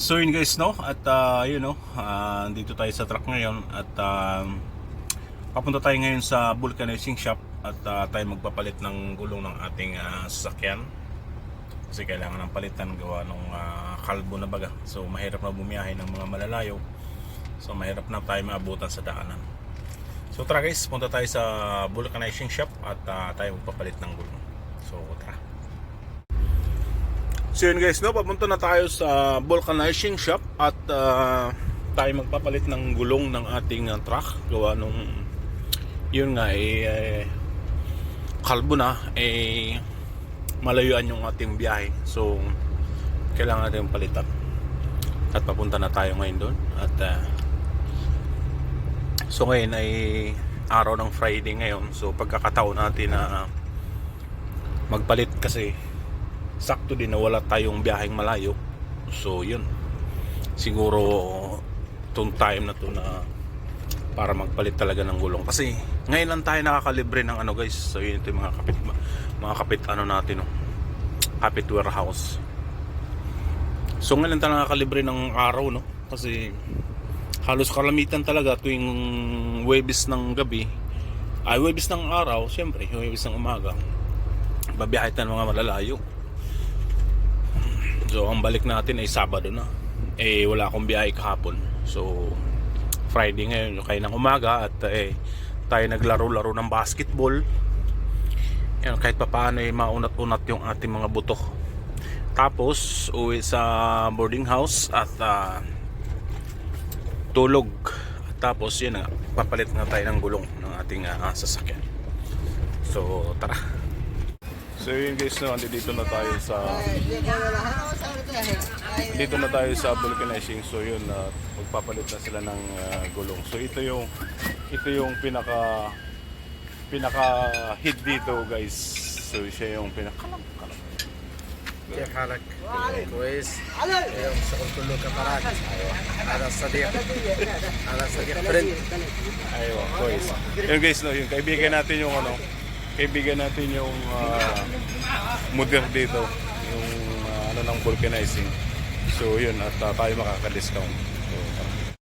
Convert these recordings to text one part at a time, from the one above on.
So yun guys no? At uh, yun no? Ah, dito tayo sa truck ngayon at um, papunta tayo ngayon sa vulcanizing shop at ah, tayo magpapalit ng gulong ng ating ah, sasakyan. Kasi kailangan ng palitan gawa ng kalbo na baga. So mahirap na bumiyahe ng mga malalayo. So mahirap na tayo maabutan sa daanan. So tara guys punta tayo sa vulcanizing shop at ah, tayo magpapalit ng gulong. So tara So yun guys, no, papunta na tayo sa vulcanizing shop at ah, tayo magpapalit ng gulong ng ating ah, truck. Gawa nung yun nga eh, eh kalbo na eh malayuan yung ating biyahe. So kailangan natin palitan. At papunta na tayo ngayon doon at ah, so ngayon ay araw ng Friday ngayon. So pagkakataon natin na magpalit kasi sakto din na wala tayong biyaheng malayo. So yun. Siguro itong time na to na para magpalit talaga ng gulong. Kasi ngayon lang tayo nakakalibre ng ano guys. So yun ito yung mga kapit mga kapit ano natin no? Kapit warehouse. So ngayon lang tayo nakakalibre ng araw no? Kasi halos kalamitan talaga tuwing Webis ng gabi. Ay Webis ng araw syempre Webis ng umaga. Babiyahe tayo mga malalayo So ang balik natin ay Sabado na. Eh wala akong biyahe kahapon. So Friday ngayon, kayo ng umaga at eh tayo naglaro-laro ng basketball. Yan, kahit pa paano eh maunat-unat yung ating mga buto. Tapos uwi sa boarding house at ah, tulog. Tapos yun nga, papalit nga tayo ng gulong ng ating ah, sasakyan. So tara. So yun guys, no, dito na tayo sa dito na tayo sa vulcanizing so yun uh, magpapalit na sila ng uh, gulong so ito yung ito yung pinaka pinaka hit dito guys so siya yung pinaka كيف حالك؟ كويس؟ ايوه شغل كله كفرات ايوه هذا الصديق هذا صديق فريند aywa boys yun guys no yung kaibigan natin yung ano kaibigan natin yung uh, mudir dito. Yung uh, ano ng vulcanizing. So yun at uh, tayo makaka-discount so, tara.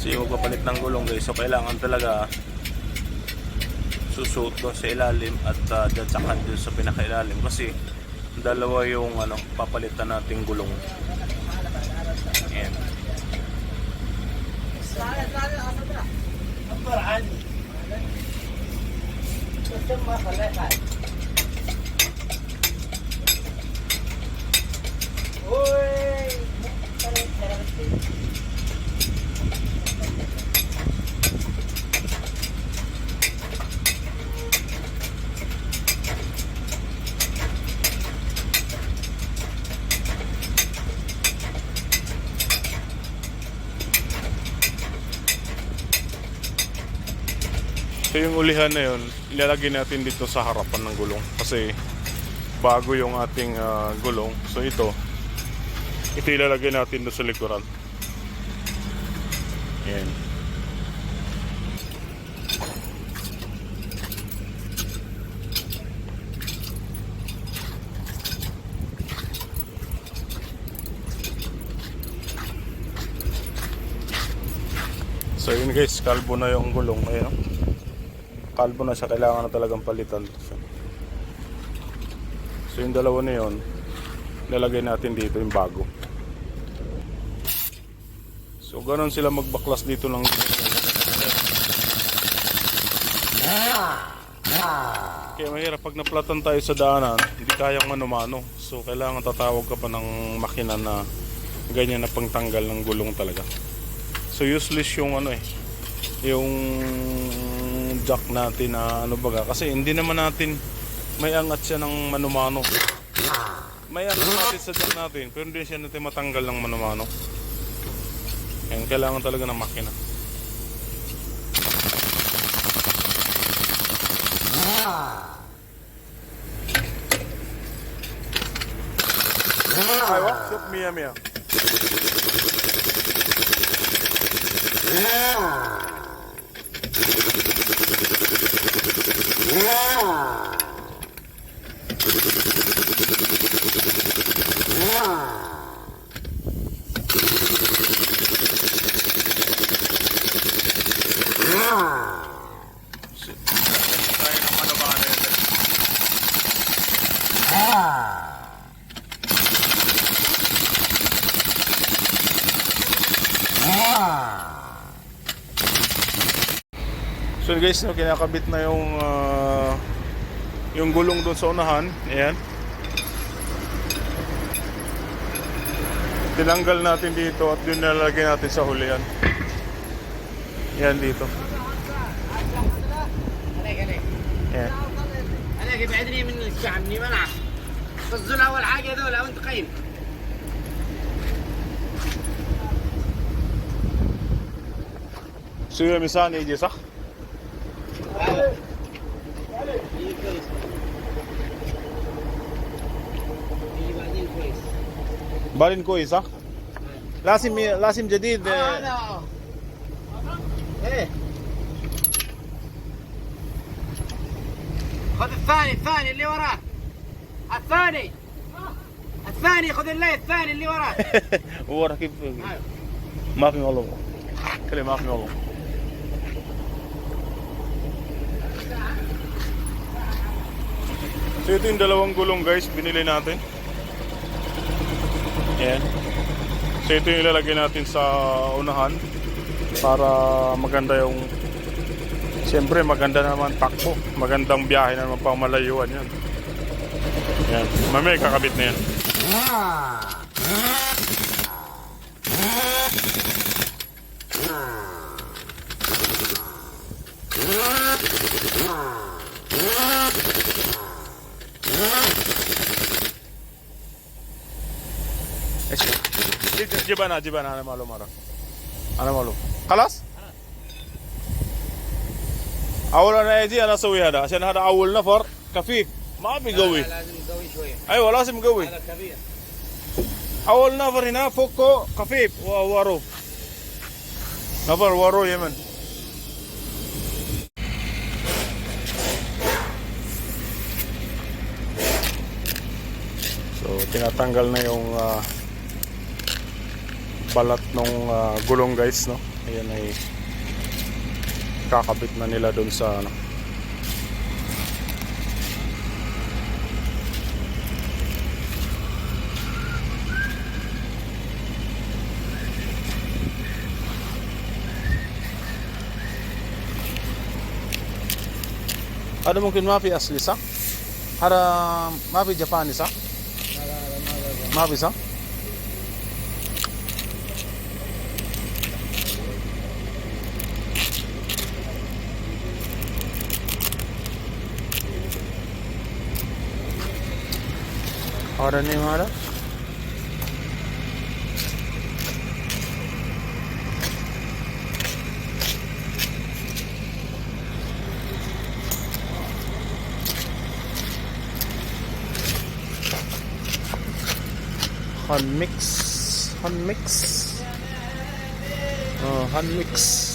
So yung magpapalit ng gulong guys, so kailangan talaga susuot doon sa ilalim at uh, dyan sa doon sa pinakailalim kasi dalawa yung ano, papalitan nating gulong. Ayan. So yung ulihan na yun, ilalagay natin dito sa harapan ng gulong kasi bago yung ating ah, gulong. So ito, ito ilalagay natin doon sa likuran. Yan. So yun guys, kalbo na yung gulong. Ayan. Kalbo na siya, kailangan na talagang palitan. So yung dalawa na yun, lalagay natin dito yung bago. So ganun sila magbaklas dito ng Kaya mahirap pag naplatan tayo sa daanan, hindi kayang mano-mano. So kailangan tatawag ka pa ng makina na ganyan na pangtanggal ng gulong talaga. So useless yung ano eh, yung jack natin na ano baga. Kasi hindi naman natin may angat siya ng manumano. May angat natin sa jack natin pero hindi siya natin matanggal ng manumano. Yan kailangan talaga ng makina. Ay, what? Shoot me, Mia. So guys, no, kinakabit na yung ah, yung gulong doon sa unahan. Ayan. Tinanggal natin dito at yun nalagay natin sa hulihan. Yan dito. عليك عليك Ayan. عليك ابعدني من الشعب مني منع فصلوا اول حاجه دول وانت قيم Suyo misan يجي صح؟ بالين كويس صح؟ لازم لازم جديد آه، هذا ايه خذ الثاني الثاني اللي وراك الثاني الثاني خذ اللي الثاني اللي وراك هو ركب أيوه. ما في والله كلمة ما في والله So ito yung dalawang gulong guys, binili natin. Ayan. So ito yung ilalagay natin sa unahan para maganda yung siyempre maganda naman takbo. Magandang biyahe naman pang malayuan yan. Ayan. Mamaya kakabit na yan. Ah! جيب- جيب انا جيب انا انا معلوم انا انا معلوم خلاص اول انا اجي انا اسوي هذا عشان هذا اول نفر خفيف ما بيقوي لازم قوي شويه ايوه لازم يقوي هذا كبير اول نفر هنا فوقه خفيف وورو نفر ورو يمن So tinatanggal na yung ah, balat nung uh, gulong guys no ayan ay kakabit na nila doon sa ano, ano Ada mungkin mafi asli sa? Ada mafi Japanese sa? Mafi sa? ما في صح؟ هذا نيم هذا؟ Han mix Han mix اه Han mix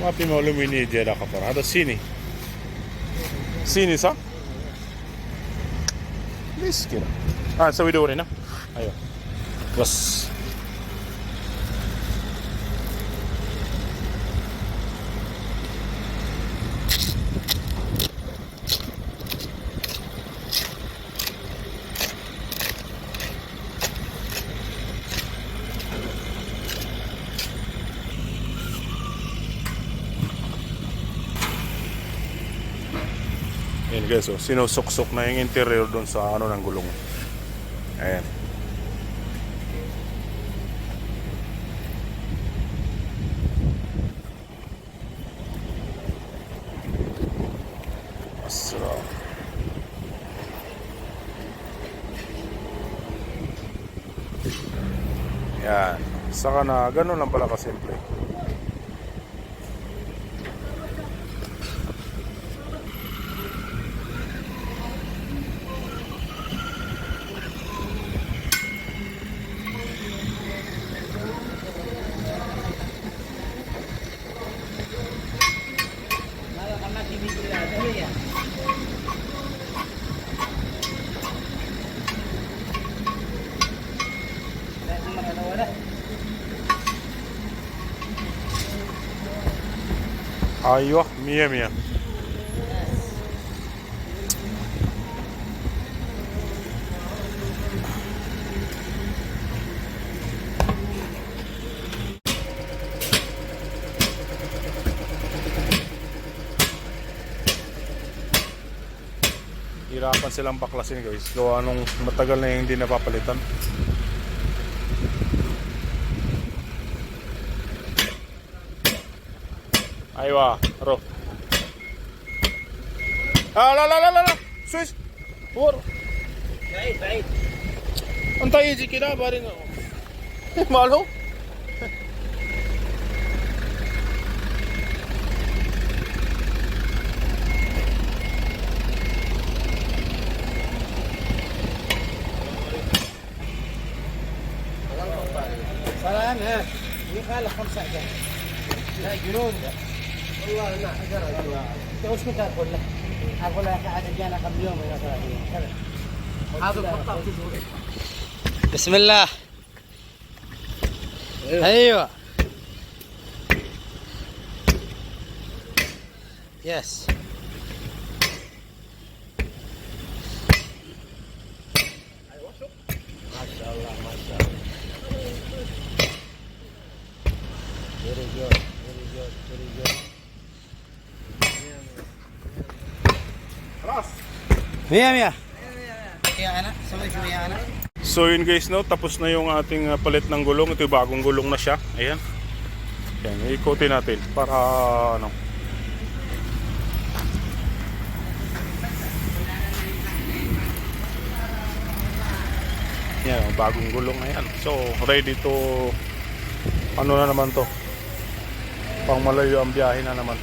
ما في معلوم وين يجي هذا خطر هذا صيني صيني صح؟ Miss, you. Alright, so we do it, no? Ayun. Tapos, guys, oh, sinusuksok na yung interior doon sa ano ng gulong. Ayan. Masarap. Yan. Saka na, ganun lang pala kasimple. simple Айвах Мия-Мия. Hirapan silang baklasin guys. Gawa nung matagal na yung hindi napapalitan. أيوه روح. آه لا لا لا لا لا. سويس. ور بعيد بعيد. أنت يجي كده بارين. ماله؟ سلام ها. يخالف خمسة عشر لا جنون. ده والله ما حجر انت وش كنت أقول له؟ أقول لك عاد جانا قبل يوم ولا ثلاث أيام كذا هذا بسم الله. أيوه. يس Mia, Mia. So yun guys, no, tapos na yung ating uh, palit ng gulong. Ito yung bagong gulong na siya. Ayan. Ayan, ikotin natin para ano. Ayan, bagong gulong na yan. So, ready to ano na naman to. Pang malayo ang biyahe na naman.